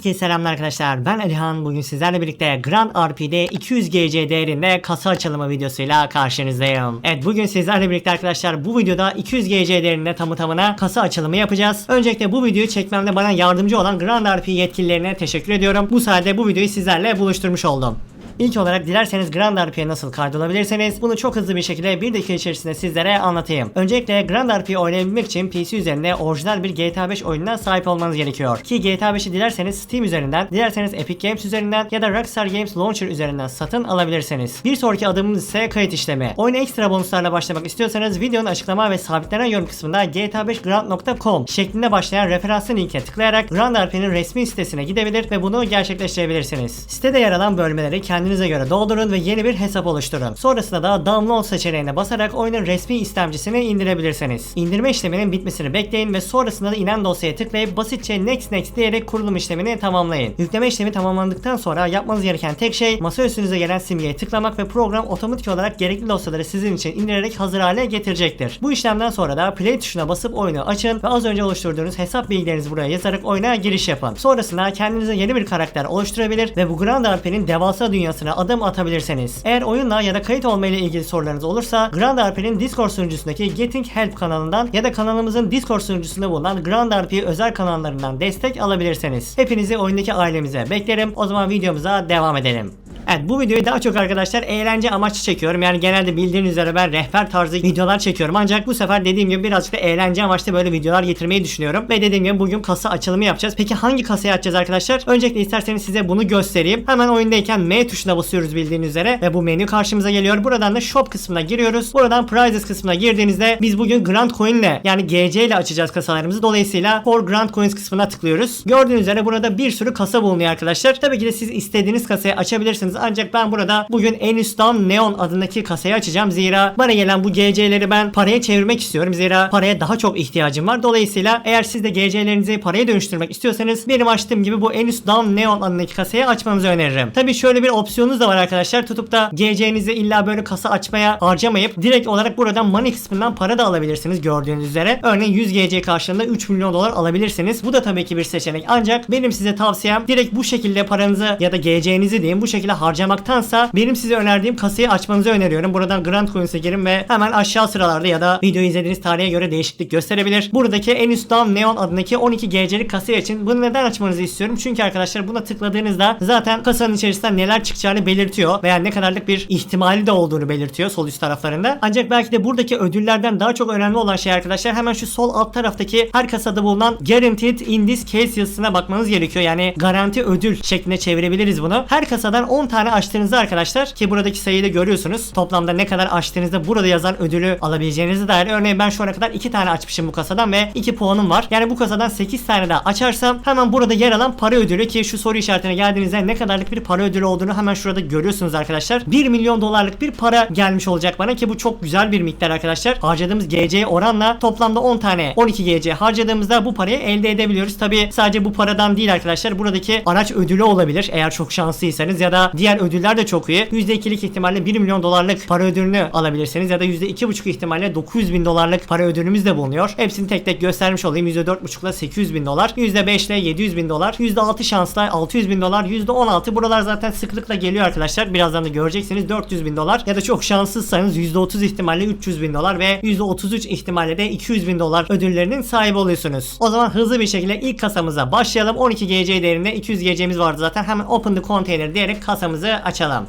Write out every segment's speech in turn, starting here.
Herkese selamlar arkadaşlar. Ben Alihan. Bugün sizlerle birlikte Grand RP'de 200 GC değerinde kasa açılımı videosuyla karşınızdayım. Evet bugün sizlerle birlikte arkadaşlar bu videoda 200 GC değerinde tamı tamına kasa açılımı yapacağız. Öncelikle bu videoyu çekmemde bana yardımcı olan Grand RP yetkililerine teşekkür ediyorum. Bu sayede bu videoyu sizlerle buluşturmuş oldum. İlk olarak dilerseniz Grand RP'ye nasıl kaydolabilirseniz bunu çok hızlı bir şekilde bir dakika içerisinde sizlere anlatayım. Öncelikle Grand RP'yi oynayabilmek için PC üzerinde orijinal bir GTA 5 oyununa sahip olmanız gerekiyor. Ki GTA 5'i dilerseniz Steam üzerinden, dilerseniz Epic Games üzerinden ya da Rockstar Games Launcher üzerinden satın alabilirsiniz. Bir sonraki adımımız ise kayıt işlemi. Oyuna ekstra bonuslarla başlamak istiyorsanız videonun açıklama ve sabitlenen yorum kısmında gta5grand.com şeklinde başlayan referanslı linke tıklayarak Grand RP'nin resmi sitesine gidebilir ve bunu gerçekleştirebilirsiniz. Sitede yer alan bölmeleri kendinize göre doldurun ve yeni bir hesap oluşturun. Sonrasında da download seçeneğine basarak oyunun resmi istemcisini indirebilirsiniz. İndirme işleminin bitmesini bekleyin ve sonrasında da inen dosyaya tıklayıp basitçe next next diyerek kurulum işlemini tamamlayın. Yükleme işlemi tamamlandıktan sonra yapmanız gereken tek şey masa üstünüze gelen simgeye tıklamak ve program otomatik olarak gerekli dosyaları sizin için indirerek hazır hale getirecektir. Bu işlemden sonra da play tuşuna basıp oyunu açın ve az önce oluşturduğunuz hesap bilgilerinizi buraya yazarak oyuna giriş yapın. Sonrasında kendinize yeni bir karakter oluşturabilir ve bu Grand RP'nin devasa dünyasına adım atabilirsiniz. Eğer oyunla ya da kayıt olma ile ilgili sorularınız olursa Grand RP'nin Discord sunucusundaki Getting Help kanalından ya da kanalımızın Discord sunucusunda bulunan Grand RP özel kanallarından destek alabilirsiniz. Hepinizi oyundaki ailemize beklerim. O zaman videomuza devam edelim. Evet bu videoyu daha çok arkadaşlar eğlence amaçlı çekiyorum. Yani genelde bildiğiniz üzere ben rehber tarzı videolar çekiyorum. Ancak bu sefer dediğim gibi birazcık da eğlence amaçlı böyle videolar getirmeyi düşünüyorum. Ve dediğim gibi bugün kasa açılımı yapacağız. Peki hangi kasayı açacağız arkadaşlar? Öncelikle isterseniz size bunu göstereyim. Hemen oyundayken M tuşuna basıyoruz bildiğiniz üzere. Ve bu menü karşımıza geliyor. Buradan da shop kısmına giriyoruz. Buradan prizes kısmına girdiğinizde biz bugün Grand Coin ile yani GC ile açacağız kasalarımızı. Dolayısıyla for Grand Coins kısmına tıklıyoruz. Gördüğünüz üzere burada bir sürü kasa bulunuyor arkadaşlar. Tabii ki de siz istediğiniz kasayı açabilirsiniz. Ancak ben burada bugün en üstten Neon adındaki kasayı açacağım. Zira bana gelen bu GC'leri ben paraya çevirmek istiyorum. Zira paraya daha çok ihtiyacım var. Dolayısıyla eğer siz de GC'lerinizi paraya dönüştürmek istiyorsanız benim açtığım gibi bu en üst Down Neon adındaki kasayı açmanızı öneririm. Tabii şöyle bir opsiyonunuz da var arkadaşlar. Tutup da GC'nizi illa böyle kasa açmaya harcamayıp direkt olarak buradan money kısmından para da alabilirsiniz gördüğünüz üzere. Örneğin 100 GC karşılığında 3 milyon dolar alabilirsiniz. Bu da tabii ki bir seçenek. Ancak benim size tavsiyem direkt bu şekilde paranızı ya da GC'nizi diyeyim bu şekilde harcamaktansa benim size önerdiğim kasayı açmanızı öneriyorum. Buradan Grand Coins'e girin ve hemen aşağı sıralarda ya da videoyu izlediğiniz tarihe göre değişiklik gösterebilir. Buradaki en üst Down Neon adındaki 12 GC'lik kasayı için bunu neden açmanızı istiyorum? Çünkü arkadaşlar buna tıkladığınızda zaten kasanın içerisinde neler çıkacağını belirtiyor veya ne kadarlık bir ihtimali de olduğunu belirtiyor sol üst taraflarında. Ancak belki de buradaki ödüllerden daha çok önemli olan şey arkadaşlar hemen şu sol alt taraftaki her kasada bulunan Guaranteed in this case yazısına bakmanız gerekiyor. Yani garanti ödül şeklinde çevirebiliriz bunu. Her kasadan 10 tane açtığınızda arkadaşlar ki buradaki sayıyı da görüyorsunuz. Toplamda ne kadar açtığınızda burada yazan ödülü alabileceğinize dair. Örneğin ben şu ana kadar 2 tane açmışım bu kasadan ve 2 puanım var. Yani bu kasadan 8 tane daha açarsam hemen burada yer alan para ödülü ki şu soru işaretine geldiğinizde ne kadarlık bir para ödülü olduğunu hemen şurada görüyorsunuz arkadaşlar. 1 milyon dolarlık bir para gelmiş olacak bana ki bu çok güzel bir miktar arkadaşlar. Harcadığımız GC oranla toplamda 10 tane 12 GC harcadığımızda bu parayı elde edebiliyoruz. Tabi sadece bu paradan değil arkadaşlar. Buradaki araç ödülü olabilir eğer çok şanslıysanız ya da diğer ödüller de çok iyi. %2'lik ihtimalle 1 milyon dolarlık para ödülünü alabilirsiniz ya da %2,5 ihtimalle 900 bin dolarlık para ödülümüz de bulunuyor. Hepsini tek tek göstermiş olayım. %4,5 ile 800 bin dolar, %5 ile 700 bin dolar, %6 şansla 600 bin dolar, %16 buralar zaten sıklıkla geliyor arkadaşlar. Birazdan da göreceksiniz 400 bin dolar ya da çok şanssızsanız %30 ihtimalle 300 bin dolar ve %33 ihtimalle de 200 bin dolar ödüllerinin sahibi oluyorsunuz. O zaman hızlı bir şekilde ilk kasamıza başlayalım. 12 GC değerinde 200 GC'miz vardı zaten. Hemen open the container diyerek kasamızı açalım.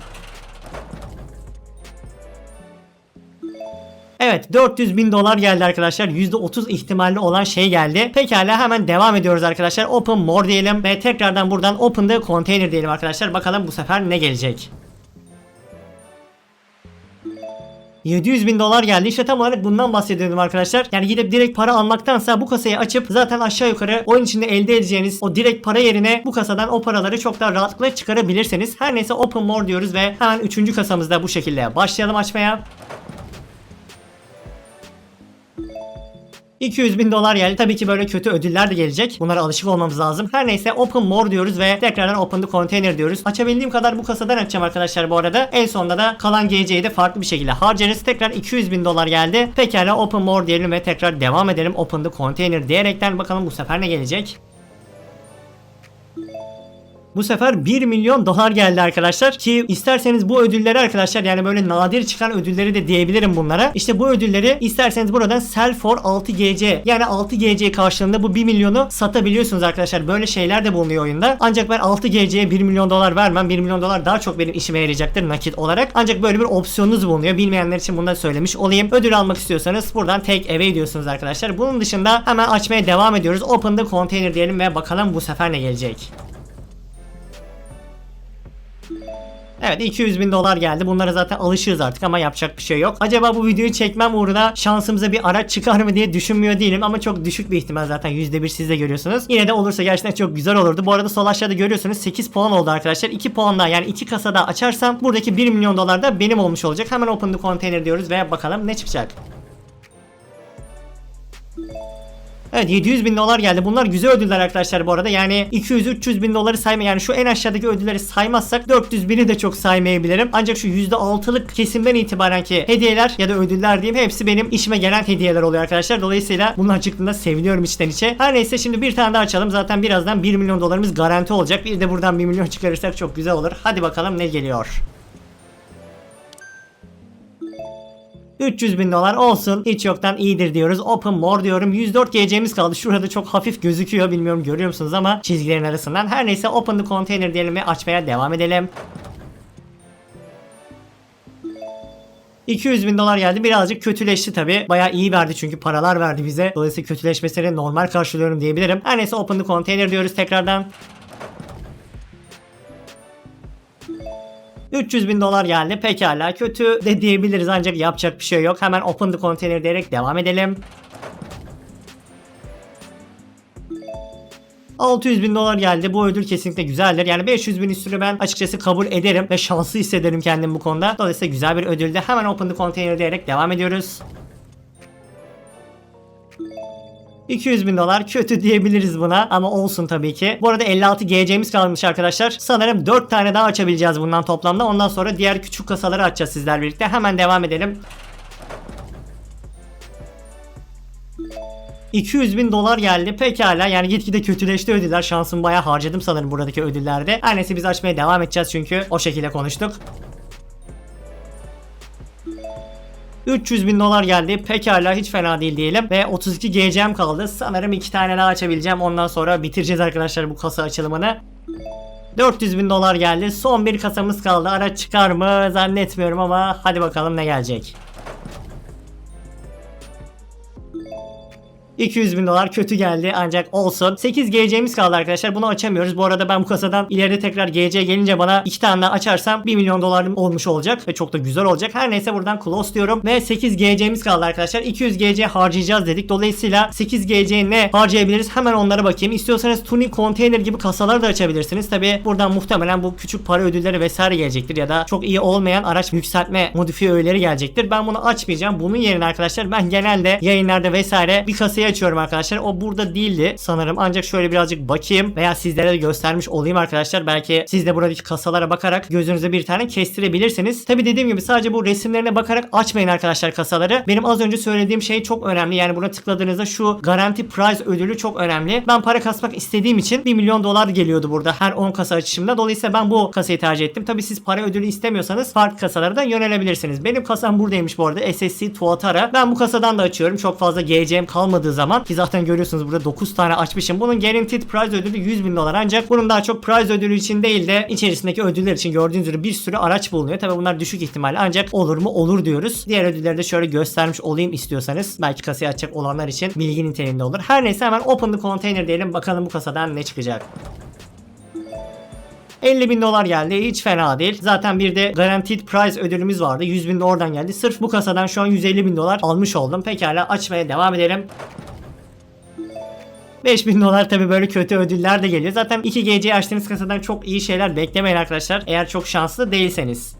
Evet 400 bin dolar geldi arkadaşlar. %30 ihtimalli olan şey geldi. Pekala hemen devam ediyoruz arkadaşlar. Open more diyelim ve tekrardan buradan open the container diyelim arkadaşlar. Bakalım bu sefer ne gelecek. 700 bin dolar geldi. İşte tam olarak bundan bahsediyordum arkadaşlar. Yani gidip direkt para almaktansa bu kasayı açıp zaten aşağı yukarı oyun içinde elde edeceğiniz o direkt para yerine bu kasadan o paraları çok daha rahatlıkla çıkarabilirsiniz. Her neyse open more diyoruz ve hemen 3. kasamızda bu şekilde başlayalım açmaya. 200 bin dolar geldi. Tabii ki böyle kötü ödüller de gelecek. Bunlara alışık olmamız lazım. Her neyse open more diyoruz ve tekrardan open the container diyoruz. Açabildiğim kadar bu kasadan açacağım arkadaşlar bu arada. En sonunda da kalan GC'yi de farklı bir şekilde harcarız. Tekrar 200 bin dolar geldi. Pekala open more diyelim ve tekrar devam edelim. Open the container diyerekten bakalım bu sefer ne gelecek. Bu sefer 1 milyon dolar geldi arkadaşlar ki isterseniz bu ödülleri arkadaşlar yani böyle nadir çıkan ödülleri de diyebilirim bunlara. İşte bu ödülleri isterseniz buradan sell for 6GC yani 6GC karşılığında bu 1 milyonu satabiliyorsunuz arkadaşlar. Böyle şeyler de bulunuyor oyunda. Ancak ben 6GC'ye 1 milyon dolar vermem. 1 milyon dolar daha çok benim işime yarayacaktır nakit olarak. Ancak böyle bir opsiyonunuz bulunuyor. Bilmeyenler için bunu da söylemiş olayım. Ödül almak istiyorsanız buradan take away diyorsunuz arkadaşlar. Bunun dışında hemen açmaya devam ediyoruz. Open the container diyelim ve bakalım bu sefer ne gelecek. Evet 200 bin dolar geldi. Bunlara zaten alışığız artık ama yapacak bir şey yok. Acaba bu videoyu çekmem uğruna şansımıza bir araç çıkar mı diye düşünmüyor değilim ama çok düşük bir ihtimal zaten %1 siz de görüyorsunuz. Yine de olursa gerçekten çok güzel olurdu. Bu arada sol aşağıda görüyorsunuz 8 puan oldu arkadaşlar. 2 puan daha yani 2 kasada açarsam buradaki 1 milyon dolar da benim olmuş olacak. Hemen open the container diyoruz ve bakalım ne çıkacak. Evet 700 bin dolar geldi. Bunlar güzel ödüller arkadaşlar bu arada. Yani 200-300 bin doları sayma yani şu en aşağıdaki ödülleri saymazsak 400 bini de çok saymayabilirim. Ancak şu %6'lık kesimden itibaren ki hediyeler ya da ödüller diyeyim hepsi benim işime gelen hediyeler oluyor arkadaşlar. Dolayısıyla bunlar çıktığında seviniyorum içten içe. Her neyse şimdi bir tane daha açalım. Zaten birazdan 1 milyon dolarımız garanti olacak. Bir de buradan 1 milyon çıkarırsak çok güzel olur. Hadi bakalım ne geliyor. 300 bin dolar olsun. Hiç yoktan iyidir diyoruz. Open more diyorum. 104 GC'miz kaldı. Şurada çok hafif gözüküyor. Bilmiyorum görüyor musunuz ama çizgilerin arasından. Her neyse open the container diyelim ve açmaya devam edelim. 200 bin dolar geldi. Birazcık kötüleşti tabi. Bayağı iyi verdi çünkü paralar verdi bize. Dolayısıyla kötüleşmesini normal karşılıyorum diyebilirim. Her neyse open the container diyoruz tekrardan. 300 bin dolar geldi. Pekala kötü de diyebiliriz ancak yapacak bir şey yok. Hemen open the container diyerek devam edelim. 600 bin dolar geldi. Bu ödül kesinlikle güzeldir. Yani 500 bin üstünü ben açıkçası kabul ederim ve şanslı hissederim kendim bu konuda. Dolayısıyla güzel bir ödüldü. Hemen open the container diyerek devam ediyoruz. 200 bin dolar kötü diyebiliriz buna ama olsun tabii ki. Bu arada 56 GC'miz kalmış arkadaşlar. Sanırım 4 tane daha açabileceğiz bundan toplamda. Ondan sonra diğer küçük kasaları açacağız sizler birlikte. Hemen devam edelim. 200 bin dolar geldi. Pekala yani gitgide kötüleşti ödüller. Şansımı bayağı harcadım sanırım buradaki ödüllerde. Her neyse biz açmaya devam edeceğiz çünkü o şekilde konuştuk. 300 bin dolar geldi. Pekala hiç fena değil diyelim. Ve 32 GC'm kaldı. Sanırım iki tane daha açabileceğim. Ondan sonra bitireceğiz arkadaşlar bu kasa açılımını. 400 bin dolar geldi. Son bir kasamız kaldı. Araç çıkar mı zannetmiyorum ama hadi bakalım ne gelecek. 200 bin dolar kötü geldi ancak olsun. 8 GC'miz kaldı arkadaşlar. Bunu açamıyoruz. Bu arada ben bu kasadan ileride tekrar GC gelince bana 2 tane açarsam 1 milyon dolarım olmuş olacak. Ve çok da güzel olacak. Her neyse buradan close diyorum. Ve 8 GC'miz kaldı arkadaşlar. 200 GC harcayacağız dedik. Dolayısıyla 8 GC ne harcayabiliriz? Hemen onlara bakayım. İstiyorsanız tuning container gibi kasaları da açabilirsiniz. Tabi buradan muhtemelen bu küçük para ödülleri vesaire gelecektir. Ya da çok iyi olmayan araç yükseltme modifiye öğeleri gelecektir. Ben bunu açmayacağım. Bunun yerine arkadaşlar ben genelde yayınlarda vesaire bir kasayı açıyorum arkadaşlar. O burada değildi sanırım. Ancak şöyle birazcık bakayım veya sizlere de göstermiş olayım arkadaşlar. Belki siz de buradaki kasalara bakarak gözünüze bir tane kestirebilirsiniz. Tabi dediğim gibi sadece bu resimlerine bakarak açmayın arkadaşlar kasaları. Benim az önce söylediğim şey çok önemli. Yani buna tıkladığınızda şu garanti prize ödülü çok önemli. Ben para kasmak istediğim için 1 milyon dolar geliyordu burada her 10 kasa açışımda. Dolayısıyla ben bu kasayı tercih ettim. Tabi siz para ödülü istemiyorsanız farklı kasalara da yönelebilirsiniz. Benim kasam buradaymış bu arada. SSC Tuatara. Ben bu kasadan da açıyorum. Çok fazla GC'm kalmadığı zaman ki zaten görüyorsunuz burada 9 tane açmışım. Bunun guaranteed prize ödülü 100 bin dolar ancak bunun daha çok prize ödülü için değil de içerisindeki ödüller için gördüğünüz gibi bir sürü araç bulunuyor. Tabi bunlar düşük ihtimal ancak olur mu olur diyoruz. Diğer ödülleri de şöyle göstermiş olayım istiyorsanız. Belki kasayı açacak olanlar için bilgi niteliğinde olur. Her neyse hemen open the container diyelim bakalım bu kasadan ne çıkacak. 50 bin dolar geldi. Hiç fena değil. Zaten bir de guaranteed prize ödülümüz vardı. 100 bin de oradan geldi. Sırf bu kasadan şu an 150 bin dolar almış oldum. Pekala açmaya devam edelim. 5000 dolar tabi böyle kötü ödüller de geliyor. Zaten 2 GC açtığınız kasadan çok iyi şeyler beklemeyin arkadaşlar. Eğer çok şanslı değilseniz.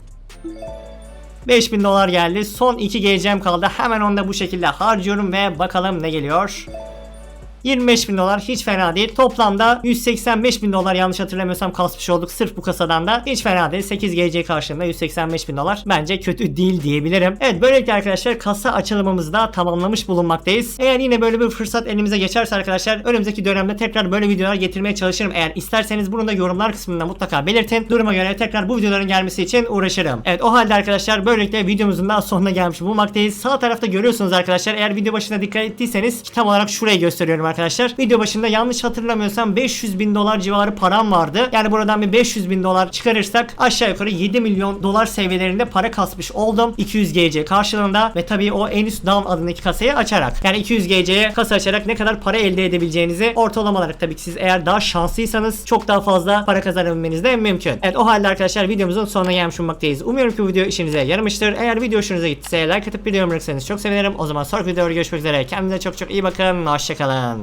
5000 dolar geldi. Son 2 GC'm kaldı. Hemen onu da bu şekilde harcıyorum ve bakalım ne geliyor. 25 bin dolar hiç fena değil. Toplamda 185 bin dolar yanlış hatırlamıyorsam kasmış olduk sırf bu kasadan da. Hiç fena değil. 8 GC karşılığında 185 bin dolar. Bence kötü değil diyebilirim. Evet böylelikle arkadaşlar kasa açılımımızı da tamamlamış bulunmaktayız. Eğer yine böyle bir fırsat elimize geçerse arkadaşlar önümüzdeki dönemde tekrar böyle videolar getirmeye çalışırım. Eğer isterseniz bunu da yorumlar kısmında mutlaka belirtin. Duruma göre tekrar bu videoların gelmesi için uğraşırım. Evet o halde arkadaşlar böylelikle videomuzun da sonuna gelmiş bulunmaktayız. Sağ tarafta görüyorsunuz arkadaşlar. Eğer video başında dikkat ettiyseniz tam olarak şurayı gösteriyorum arkadaşlar. Video başında yanlış hatırlamıyorsam 500 bin dolar civarı param vardı. Yani buradan bir 500 bin dolar çıkarırsak aşağı yukarı 7 milyon dolar seviyelerinde para kasmış oldum. 200 GC karşılığında ve tabii o en üst down adındaki kasayı açarak. Yani 200 GC'ye kasa açarak ne kadar para elde edebileceğinizi ortalama olarak tabii ki siz eğer daha şanslıysanız çok daha fazla para kazanabilmeniz de mümkün. Evet o halde arkadaşlar videomuzun sonuna gelmiş bulunmaktayız. Umuyorum ki bu video işinize yaramıştır. Eğer video hoşunuza gittiyse like atıp videomu bırakırsanız çok sevinirim. O zaman sonraki videoda görüşmek üzere. Kendinize çok çok iyi bakın. Hoşçakalın.